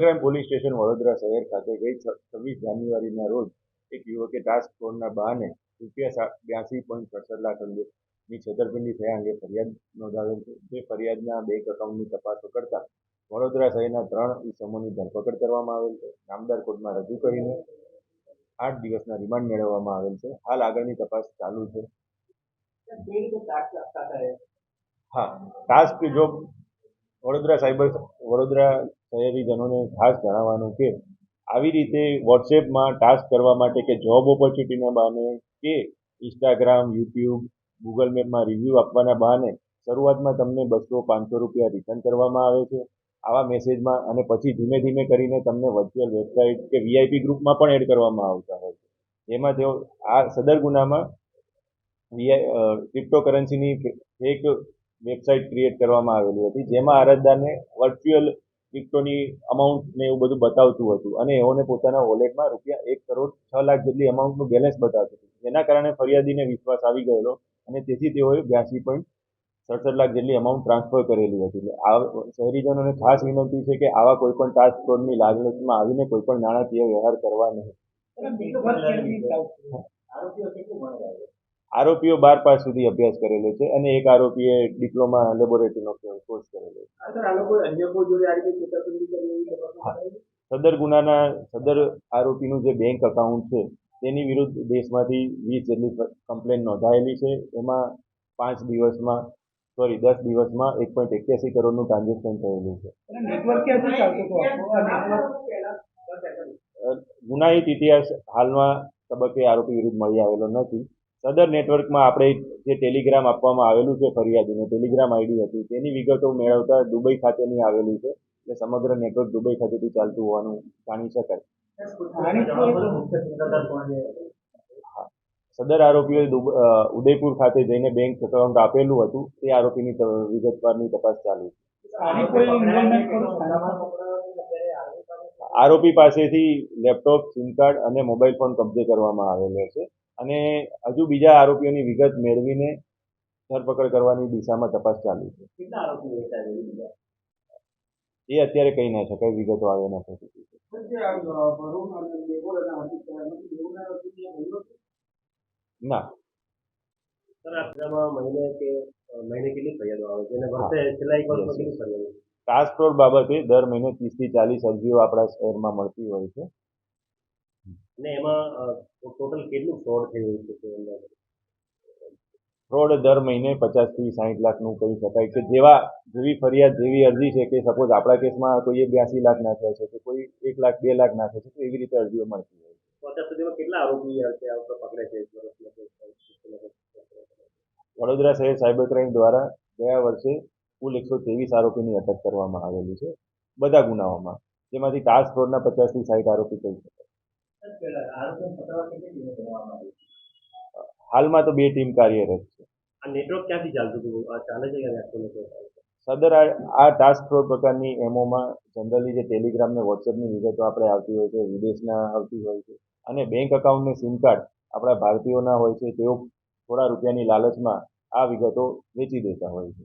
Crime police station Vadodara શહેર ખાતે ગઈ છવ્વીસ જાન્યુઆરીના રોજ એક યુવકે ટાસ્ક ફોર્સના બહાને રૂપિયા બ્યાસી પોઈન્ટ સડસઠ લાખ અંગેની છેતરપિંડી થયા અંગે ફરિયાદ નોંધાવેલ છે. જે ફરિયાદના બેંક એકાઉન્ટની તપાસો કરતા વડોદરા શહેરના ત્રણ ઇસમોની ધરપકડ કરવામાં આવેલ છે. નામદાર કોર્ટમાં રજૂ કરીને આઠ દિવસના રિમાન્ડ મેળવવામાં આવેલ છે. હાલ આગળની તપાસ ચાલુ છે. હા ટાસ્ક જો વડોદરા સાયબર વડોદરા શહેરીજનોને ખાસ જણાવવાનું કે આવી રીતે વોટ્સએપમાં ટાસ્ક કરવા માટે કે જોબ ઓપોર્ચ્યુનિટીના બહાને કે ઇન્સ્ટાગ્રામ યુટ્યુબ ગૂગલ મેપમાં રિવ્યૂ આપવાના બહાને શરૂઆતમાં તમને બસો પાંચસો રૂપિયા રિટર્ન કરવામાં આવે છે. આવા મેસેજમાં અને પછી ધીમે ધીમે કરીને તમને વર્ચ્યુઅલ વેબસાઇટ કે વીઆઈપી ગ્રુપમાં પણ એડ કરવામાં આવતા હોય છે. એમાં તેઓ આ સદર ગુનામાં વીઆઈ ક્રિપ્ટોકરન્સીની એક વેબસાઇટ ક્રિએટ કરવામાં આવેલી હતી, જેમાં અરજદારને વર્ચ્યુઅલ ક્રિપ્ટોની અમાઉન્ટ ને એવું બધું બતાવતું હતું અને એઓને પોતાના વોલેટમાં રૂપિયા એક કરોડ છ લાખ જેટલી અમાઉન્ટનું બેલેન્સ બતાવતું હતું. જેના કારણે ફરિયાદીને વિશ્વાસ આવી ગયેલો અને તેથી તેઓએ બ્યાસી પોઈન્ટ સડસઠ લાખ જેટલી અમાઉન્ટ ટ્રાન્સફર કરેલી હતી. આ શહેરીજનોને ખાસ વિનંતી છે કે આવા કોઈ પણ ટાસ્ક ફોર્સની લાગણીમાં આવીને કોઈ પણ નાણાકીય વ્યવહાર કરવા નહીં. આરોપીઓ બાર પાસ સુધી અભ્યાસ કરેલો છે અને એક આરોપીએ ડિપ્લોમા લેબોરેટરીનો કોર્સ કરેલો છે. સદર ગુનાના સદર આરોપીનું જે બેંક એકાઉન્ટ છે તેની વિરુદ્ધ દેશમાંથી વીસ જેટલી કમ્પ્લેન નોંધાયેલી છે. એમાં પાંચ દિવસમાં સોરી દસ દિવસમાં એક પોઈન્ટ એક્યાસી કરોડનું ટ્રાન્ઝેક્શન થયેલું છે. ગુનાહિત ઇતિહાસ હાલમાં તબક્કે આરોપી વિરુદ્ધ મળી આવેલો નથી. સદર નેટવર્કમાં આપણે જે ટેલિગ્રામ આપવામાં આવેલું છે ફરિયાદીને, ટેલિગ્રામ આઈડી હતી, તેની વિગતો મેળવતા દુબઈ ખાતેની આવેલી છે. એટલે સમગ્ર નેટવર્ક દુબઈ ખાતેથી ચાલતું હોવાનું જાણી શકાય. સદર આરોપીએ ઉદયપુર ખાતે જઈને બેંક એકાઉન્ટ આપેલું હતું. તે આરોપીની વિગતવારની તપાસ ચાલુ આરોપી પાસેથી લેપટોપ, સિમ કાર્ડ અને મોબાઈલ ફોન કબજે કરવામાં આવેલો છે. અને હજુ બીજા આરોપીઓની વિગત મેળવીને ધરપકડ કરવાની દિશામાં તપાસ ચાલુ છે. એ અત્યારે કહી ના શકાય વિગતો આવે ના ના ફોર્સ બાબતે દર મહિને ત્રીસથી ચાલીસ અરજીઓ આપણા શહેરમાં મળતી હોય છે. અને એમાં ટોટલ કેટલું ફ્રોડ થઈ રહ્યું છે તે અંદર? ફ્રોડ દર મહિને પચાસથી સાઠ લાખનું કહી શકાય કે જેવા જેવી ફરિયાદ જેવી અરજી છે કે સપોઝ આપણા કેસમાં કોઈએ બ્યાસી લાખ નાખ્યા છે કે કોઈ એક લાખ બે લાખ નાખે છે તો એવી રીતે અરજીઓ મળતી હોય છે. અત્યાર સુધીમાં કેટલા આરોપી પકડે છે? વડોદરા શહેર સાયબર ક્રાઇમ દ્વારા ગયા વર્ષે કુલ એકસો ત્રેવીસ આરોપીની અટક કરવામાં આવેલી છે બધા ગુનાઓમાં જેમાંથી ટાસ્ક ફ્રોડના પચાસથી સાઠ આરોપી કહી શકાય. હાલમાં તો બે ટીમ કાર્યરત છે. આ નેટવર્ક ક્યાંથી ચાલતું હતું? ચાલે છે? સદર આ ટાસ્ક ફોર્સ પ્રકારની એમઓમાં જનરલી જે ટેલિગ્રામ ને વોટ્સએપની વિગતો આપણે આવતી હોય છે વિદેશના આવતી હોય છે અને બેંક એકાઉન્ટ ને સિમ કાર્ડ આપણા ભારતીયોના હોય છે તેઓ થોડા રૂપિયાની લાલચમાં આ વિગતો વેચી દેતા હોય છે.